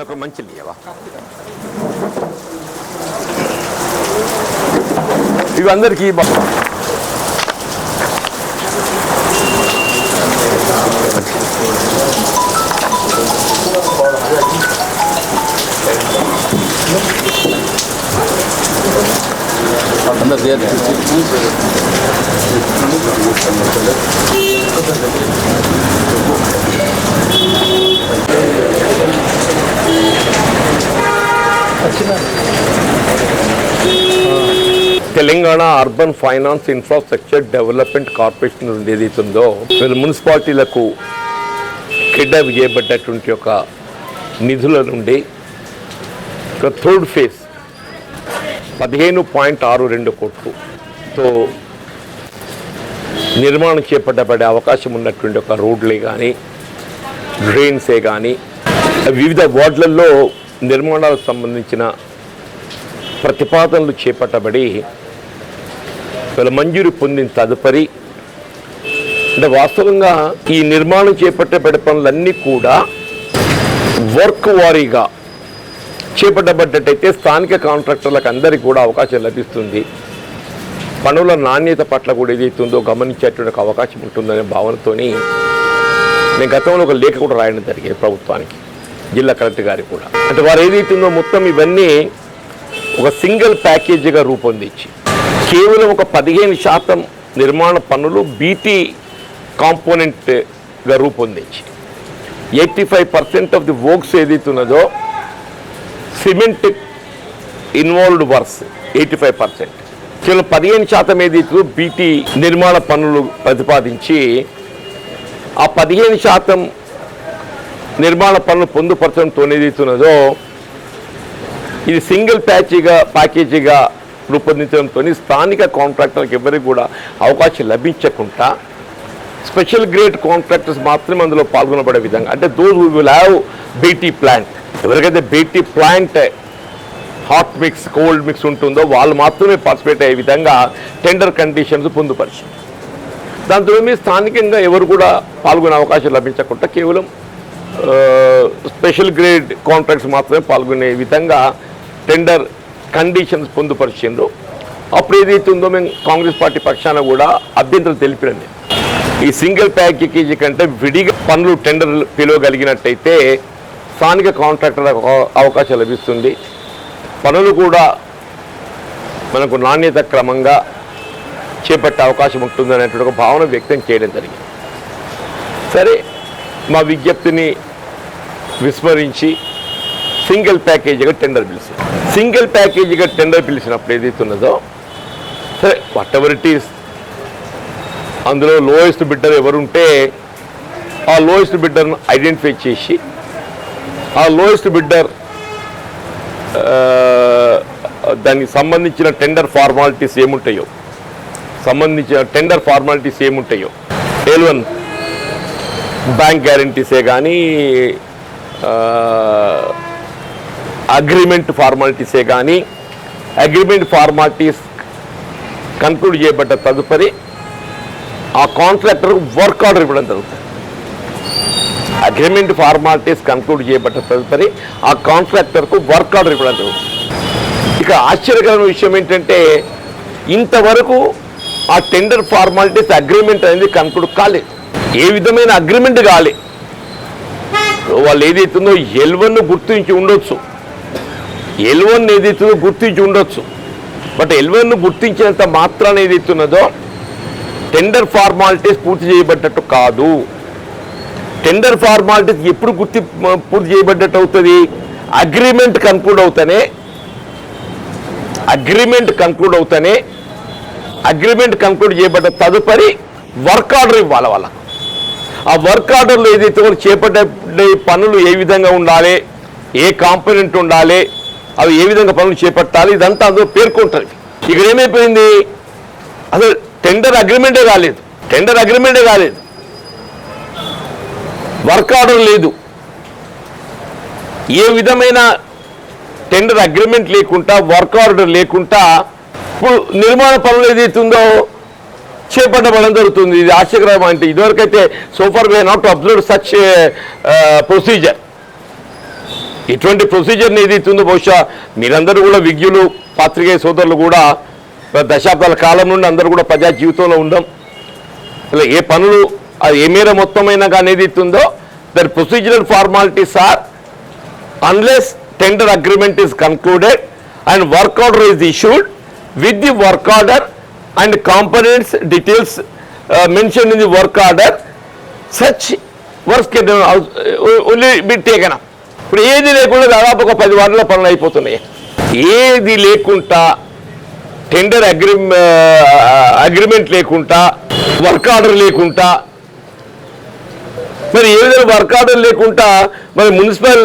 అదొక మంచి లేవ ఇవి అందరికీ అందరు చేయాలి Thank you. Telangana urban finance infrastructure development corporation నుండి ఏదైతుందో మున్సిపాలిటీలకు కిడ్నాప్ చేయబడ్డటువంటి ఒక నిధుల నుండి ఒక థర్డ్ ఫేజ్ పదిహేను పాయింట్ ఆరు రెండు కోట్లుతో నిర్మాణం చేపట్టబడే అవకాశం ఉన్నటువంటి ఒక రోడ్లే కానీ డ్రైన్సే కానీ వివిధ వార్డులలో నిర్మాణాలకు సంబంధించిన ప్రతిపాదనలు చేపట్టబడి వీళ్ళ మంజూరు పొందిన తదుపరి అంటే వాస్తవంగా ఈ నిర్మాణం చేపట్టబడే పనులన్నీ కూడా వర్క్ వారీగా చేపట్టబడ్డట్టయితే స్థానిక కాంట్రాక్టర్లకు అందరికీ కూడా అవకాశం లభిస్తుంది. పనుల నాణ్యత పట్ల కూడా ఏదైతుందో గమనించేటువంటి అవకాశం ఉంటుందనే భావనతోని నేను గతంలో ఒక లేఖ కూడా రాయడం జరిగింది ప్రభుత్వానికి. జిల్లా కలెక్టర్ గారికి కూడా. అంటే వారు ఏదైతుందో మొత్తం ఇవన్నీ ఒక సింగిల్ ప్యాకేజీగా రూపొందించి కేవలం ఒక పదిహేను శాతం నిర్మాణ పనులు బీటీ కాంపోనెంట్గా రూపొందించి eighty five percent of the works ఏదైతున్నదో cement involved works eighty five percent. కేవలం పదిహేను శాతం ఏదైతే బీటీ నిర్మాణ పనులు ప్రతిపాదించి ఆ పదిహేను శాతం నిర్మాణ పనులు పొందుపరచడంతో ఏదైతున్నదో ఇది సింగిల్ ప్యాచీగా ప్యాకేజీగా రూపొందించడంతో స్థానిక కాంట్రాక్టర్లకు ఎవరికి కూడా అవకాశం లభించకుండా స్పెషల్ గ్రేడ్ కాంట్రాక్టర్స్ మాత్రమే అందులో పాల్గొనబడే విధంగా అంటే those will have BT plant ఎవరికైతే BT plant hot mix cold mix ఉంటుందో వాళ్ళు మాత్రమే పార్టిసిపేట్ అయ్యే విధంగా టెండర్ కండిషన్స్ పొందుపరిచి దాంతో స్థానికంగా ఎవరు కూడా పాల్గొనే అవకాశం లభించకుండా కేవలం స్పెషల్ గ్రేడ్ కాంట్రాక్ట్స్ మాత్రమే పాల్గొనే విధంగా టెండర్ కండిషన్స్ పొందుపరిచిండ్రు. అప్పుడు ఏదైతే ఉందో మేము కాంగ్రెస్ పార్టీ పక్షాన కూడా అభ్యంతరం తెలిపినండి ఈ సింగిల్ ప్యాకేజీ కంటే విడిగా పనులు టెండర్ పిలవగలిగినట్టయితే స్థానిక కాంట్రాక్టర్ అవకాశం లభిస్తుంది. పనులు కూడా మనకు నాణ్యత క్రమంగా చేపట్టే అవకాశం ఉంటుంది అనేటువంటి ఒక భావన వ్యక్తం చేయడం జరిగింది. సరే మా విజ్ఞప్తిని విస్మరించి సింగిల్ ప్యాకేజీగా టెండర్ పిలిచి సింగిల్ ప్యాకేజీగా టెండర్ పిలిచినప్పుడు ఏదైతే ఉన్నదో సరే వాట్ ఎవర్ ఇట్ ఈస్ అందులో లోయెస్ట్ బిడ్డర్ ఎవరుంటే ఆ లోయెస్ట్ బిడ్డర్ను ఐడెంటిఫై చేసి ఆ లోయెస్ట్ బిడ్డర్ దానికి సంబంధించిన టెండర్ ఫార్మాలిటీస్ ఏముంటాయో సంబంధించిన టెండర్ ఫార్మాలిటీస్ ఏముంటాయో ఎల్వన్ బ్యాంక్ గ్యారంటీసే కానీ అగ్రిమెంట్ ఫార్మాలిటీసే కానీ అగ్రిమెంట్ ఫార్మాలిటీస్ కన్క్లూడ్ చేయబడ్డ తదుపరి ఆ కాంట్రాక్టర్ వర్క్ ఆర్డర్ ఇవ్వడం జరుగుతుంది. అగ్రిమెంట్ ఫార్మాలిటీస్ కన్క్లూడ్ చేయబడ్డ తదుపరి ఆ కాంట్రాక్టర్కు వర్క్ ఆర్డర్ ఇవ్వడం జరుగుతుంది. ఇక ఆశ్చర్యకరమైన విషయం ఏంటంటే ఇంతవరకు ఆ టెండర్ ఫార్మాలిటీస్ అగ్రిమెంట్ అనేది కన్క్లూడ్ కాలేదు. ఏ విధమైన అగ్రిమెంట్ కాలేదు వాళ్ళు ఏదైతుందో ఎల్వన్ను గుర్తించి ఉండొచ్చు. ఎల్వన్ ఏదైతుందో గుర్తించి ఉండొచ్చు. బట్ ఎల్వన్ను గుర్తించినంత మాత్రాన ఏదైతున్నదో టెండర్ ఫార్మాలిటీస్ పూర్తి చేయబడ్డట్టు కాదు. టెండర్ ఫార్మాలిటీస్ ఎప్పుడు గుర్తి పూర్తి చేయబడ్డట్టు అవుతుంది? అగ్రిమెంట్ కన్క్లూడ్ అవుతానే అగ్రిమెంట్ కన్క్లూడ్ అవుతానే అగ్రిమెంట్ కన్క్లూడ్ చేయబడ్డ తదుపరి వర్క్ ఆర్డర్ ఇవ్వాలి వాళ్ళకు. ఆ వర్క్ ఆర్డర్లో ఏదైతే వాళ్ళు చేపట్టే పనులు ఏ విధంగా ఉండాలి ఏ కాంపోనెంట్ ఉండాలి అవి ఏ విధంగా పనులు చేపట్టాలి ఇదంతా అందులో పేర్కొంటుంది. ఇక్కడ ఏమైపోయింది? అసలు టెండర్ అగ్రిమెంటే కాలేదు. టెండర్ అగ్రిమెంటే కాలేదు. వర్క్ ఆర్డర్ లేదు. ఏ విధమైన టెండర్ అగ్రిమెంట్ లేకుండా వర్క్ ఆర్డర్ లేకుండా ఇప్పుడు నిర్మాణ పనులు ఏదైతుందో చేపట్టబడడం జరుగుతుంది. ఇది ఆశ్చర్యకరం అంటే ఇదివరకైతే so far we not observe such procedure ఇటువంటి ఇది ఇస్తుందో బహుశా మీరందరూ కూడా విజ్ఞులు పాత్రికేయ సోదరులు కూడా దశాబ్దాల కాలం నుండి అందరూ కూడా ప్రజా జీవితంలో ఉండం. ఇలా ఏ పనులు అది ఏ మేర మొత్తమైనా కానీ ఇస్తుందో there procedural formalities are unless tender agreement is concluded and work order is issued with the work order and components details uh, mentioned in the work order. Such works only uh, only be ఇప్పుడు ఏది లేకుండా దాదాపు ఒక పది వారాల పనులు అయిపోతున్నాయి. ఏది లేకుండా టెండర్ అగ్రి అగ్రిమెంట్ లేకుండా వర్క్ ఆర్డర్ లేకుండా మరి ఏ విధంగా వర్క్ ఆర్డర్ లేకుండా మరి మున్సిపల్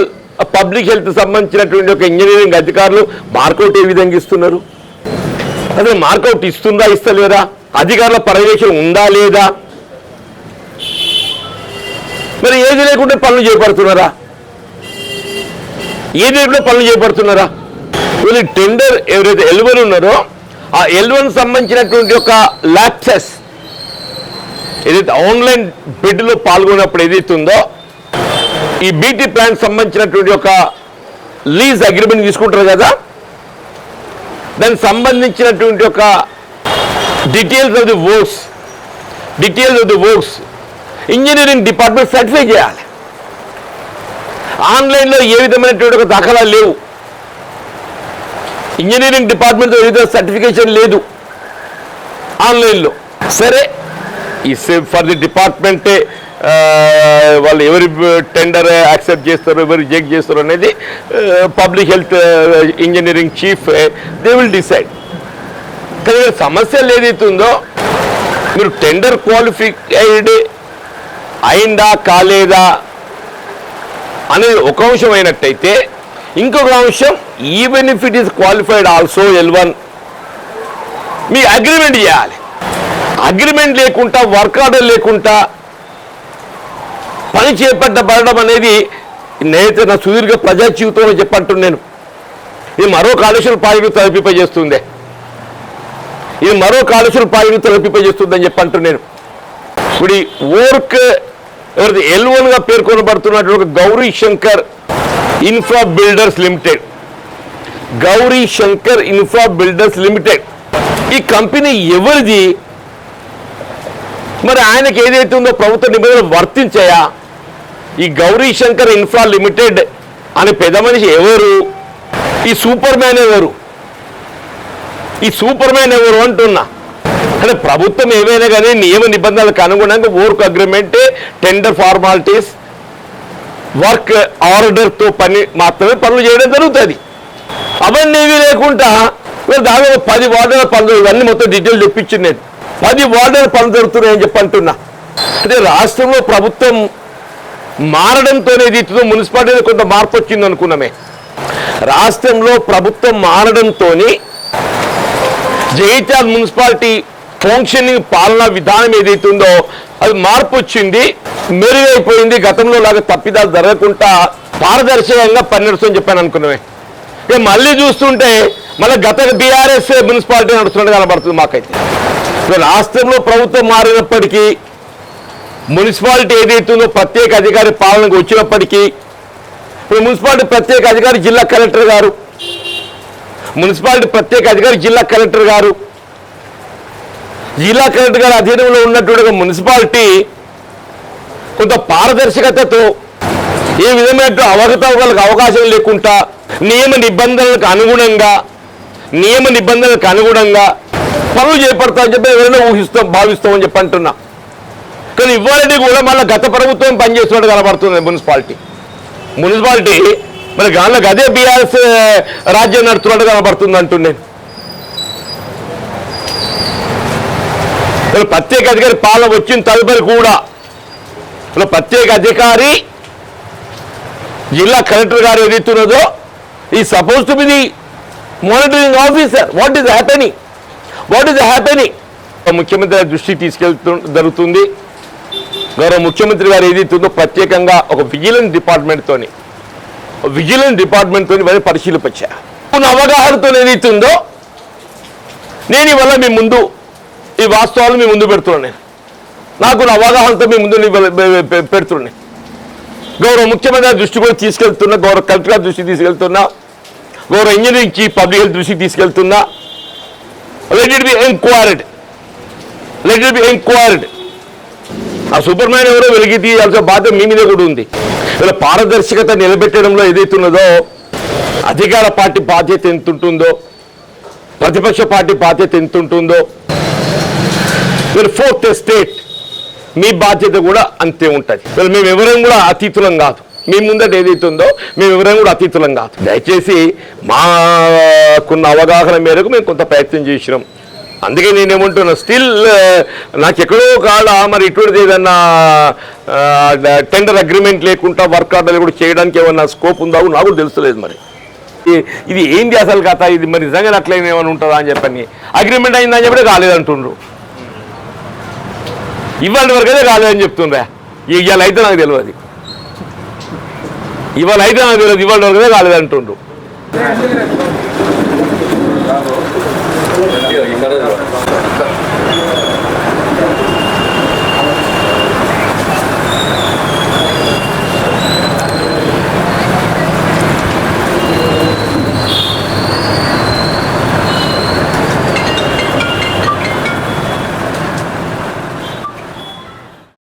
పబ్లిక్ హెల్త్ సంబంధించినటువంటి ఒక ఇంజనీరింగ్ అధికారులు మార్కౌట్ ఏ విధంగా ఇస్తున్నారు? అదే మార్కౌట్ ఇస్తుందా ఇస్తలేదా? అధికారుల పర్యవేక్షణ ఉందా లేదా? మరి ఏది లేకుండా పనులు చేపడుతున్నారా? ఏది లేకుండా పనులు చేపడుతున్నారా? వీళ్ళు టెండర్ ఎవరైతే ఎల్వన్ ఉన్నారో ఆ ఎల్వన్ సంబంధించినటువంటి ఒక ల్యాప్సెస్ ఏదైతే ఆన్లైన్ బిడ్లో పాల్గొన్నప్పుడు ఏదైతే ఉందో ఈ బీటీ ప్లాన్ సంబంధించినటువంటి ఒక లీజ్ అగ్రిమెంట్ తీసుకుంటారు కదా దానికి సంబంధించినటువంటి ఒక details of the works details of the works engineering department certify చేయాలి. ఆన్లైన్లో ఏ విధమైనటువంటి ఒక దాఖలా లేవు. ఇంజనీరింగ్ డిపార్ట్మెంట్ ఏ విధంగా సర్టిఫికేషన్ లేదు. ఆన్లైన్లో సరే ఈ ఫర్ ది డిపార్ట్మెంటే వాళ్ళు ఎవరి టెండర్ యాక్సెప్ట్ చేస్తారు ఎవరు రిజెక్ట్ చేస్తారు అనేది public health engineering chief they will decide కానీ సమస్యలు ఏదైతుందో మీరు టెండర్ క్వాలిఫైడ్ అయిందా కాలేదా అనేది ఒక అంశం అయినట్టయితే ఇంకొక అంశం even if it is qualified also L one me agreement చేయాలి. అగ్రిమెంట్ లేకుండా వర్క్ ఆర్డర్ లేకుండా పని చేపట్టబడడం అనేది నేనైతే నా సుదీర్ఘ ప్రజా జీవితంలో చెప్పంటున్నాను. నేను ఇది మరో కాలుష్యం ప్రాజెక్టు తలపింపజేస్తుంది. ఇది మరో కాలుష్యం ప్రాజెక్టు తలపింపజేస్తుందని చెప్పంటున్నాను. ఇప్పుడు ఈ వర్క్ ఎవరిది ఎల్గా పేర్కొనబడుతున్నటువంటి ఒక Gowri Shankar infra builders limited. Gowri Shankar infra builders limited. ఈ కంపెనీ ఎవరిది? మరి ఆయనకి ఏదైతే ఉందో ప్రభుత్వ నిబంధనలు వర్తించాయా? ఈ గౌరీ శంకర్ ఇన్ఫ్రా లిమిటెడ్ అనే పెద్ద మనిషి ఎవరు? ఈ సూపర్ మ్యాన్ ఎవరు? ఈ సూపర్ మ్యాన్ ఎవరు అంటున్నా? అంటే ప్రభుత్వం ఏమైనా కానీ నియమ నిబంధనలకు అనుగుణంగా work agreement tender formalities work ఆర్డర్తో పని మాత్రమే పనులు చేయడం జరుగుతుంది. అవన్నీ ఏమీ లేకుండా దాదాపు పది వార్డుల పనులు ఇవన్నీ మొత్తం డీటెయిల్ చెప్పించింది నేను. పది వార్డుల పనులు జరుగుతున్నాయని చెప్పి అంటున్నా. అంటే రాష్ట్రంలో ప్రభుత్వం మారడంతోనే దీంతో మున్సిపాలిటీలో కొంత మార్పు వచ్చింది అనుకున్నామే. రాష్ట్రంలో ప్రభుత్వం మారడంతో జగిత్యాల మున్సిపాలిటీ ఫంక్షనింగ్ పాలనా విధానం ఏదైతే ఉందో అది మార్పు వచ్చింది మెరుగైపోయింది గతంలో లాగా తప్పిదాలు జరగకుండా పారదర్శకంగా పనిచేస్తుందని చెప్పాను అనుకున్నామే. ఇక మళ్ళీ చూస్తుంటే మళ్ళీ గత బీఆర్ఎస్ మున్సిపాలిటీ నడుస్తున్నట్టు కనబడుతుంది మాకైతే. రాష్ట్రంలో ప్రభుత్వం మారినప్పటికీ మున్సిపాలిటీ ఏదైతుందో ఉందో ప్రత్యేక అధికారి పాలనకు వచ్చినప్పటికీ ఇప్పుడు మున్సిపాలిటీ ప్రత్యేక అధికారి జిల్లా కలెక్టర్ గారు మున్సిపాలిటీ ప్రత్యేక అధికారి జిల్లా కలెక్టర్ గారు జిల్లా కలెక్టర్ గారి అధీనంలో ఉన్నటువంటి మున్సిపాలిటీ కొంత పారదర్శకతతో ఏ విధమైన అవకతవకలకు అవకాశం లేకుండా నియమ నిబంధనలకు అనుగుణంగా నియమ నిబంధనలకు అనుగుణంగా పనులు చేపడతామని చెప్పి ఎవరైనా ఊహిస్తాం భావిస్తామని చెప్పి అంటున్నా. కానీ ఇవ్వాలంటే కూడా మళ్ళీ గత ప్రభుత్వం పనిచేస్తున్నట్టు కనబడుతుంది మున్సిపాలిటీ. మున్సిపాలిటీ మరి గాళ్ళకి అదే బీఆర్ఎస్ రాజ్యం నడుతున్నట్టు కనబడుతుంది అంటుండే. మరి ప్రత్యేక అధికారి పాలన వచ్చిన తదుపరి కూడా. ఇలా ప్రత్యేక అధికారి జిల్లా కలెక్టర్ గారు ఏదైతున్నదో ఈ suppose to be the monitoring officer what is happening what is happening ముఖ్యమంత్రి దృష్టి దృష్టికి జరుగుతుంది. గౌరవ ముఖ్యమంత్రి గారు ఏదైతుందో ప్రత్యేకంగా ఒక విజిలెన్స్ డిపార్ట్మెంట్తోని విజిలెన్స్ డిపార్ట్మెంట్తో మరి పరిశీలిపచ్చా. ఉన్న అవగాహనతో ఏదైతుందో నేను ఇవాళ మీ ముందు ఈ వాస్తవాలు మీ ముందు పెడుతున్నాను నేను. నాకు నా అవగాహనతో మీ ముందు పెడుతున్నాను గౌరవ ముఖ్యమంత్రి దృష్టి కూడా తీసుకెళ్తున్నా గౌరవ కలెక్టర్ గారి దృష్టికి తీసుకెళ్తున్నా గౌరవ ఇంజనీరింగ్ చీఫ్ పబ్లిక్ హెల్త్ దృష్టికి తీసుకెళ్తున్నా. Let it be enquired let it be enquired ఆ సూపర్ మ్యాన్ ఎవరో వెలిగి తీయాల్సిన బాధ్యత మీ మీద కూడా ఉంది. ఇలా పారదర్శకత నిలబెట్టడంలో ఏదైతే ఉన్నదో అధికార పార్టీ బాధ్యత ఎంత ఉంటుందో ప్రతిపక్ష పార్టీ బాధ్యత ఎంత ఉంటుందో మీరు ఫోర్త్ స్టేట్ మీ బాధ్యత కూడా అంతే ఉంటుంది. మేము ఎవరం కూడా అతీతులం కాదు. మీ ముందట ఏదైతే ఉందో మేము ఎవరం కూడా అతీతులం కాదు. దయచేసి మాకున్న అవగాహన మేరకు మేము కొంత ప్రయత్నం చేసినాం. అందుకే నేనేమంటున్నా స్టిల్ uh, నాకు ఎక్కడో కాడ మరి ఇటువంటిది ఏదన్నా టెండర్ అగ్రిమెంట్ లేకుండా వర్క్ ఆర్డర్లు కూడా చేయడానికి ఏమన్నా స్కోప్ ఉందా నాకు కూడా తెలుస్తలేదు మరి. ఇది ఏంది అసలు కథ? ఇది మరి నిజంగా అట్లయినా ఏమైనా ఉంటుందా అని చెప్పని. అగ్రిమెంట్ అయిందని చెప్పి కాలేదంటుండ్రు ఇవాళ వరకు అయితే కాలేదని చెప్తుండ్రా. ఇవాళ అయితే నాకు తెలియదు. ఇవాళ అయితే నాకు తెలియదు ఇవాళ వరకు అయితే కాలేదంటుండ్రు ఇక్కడ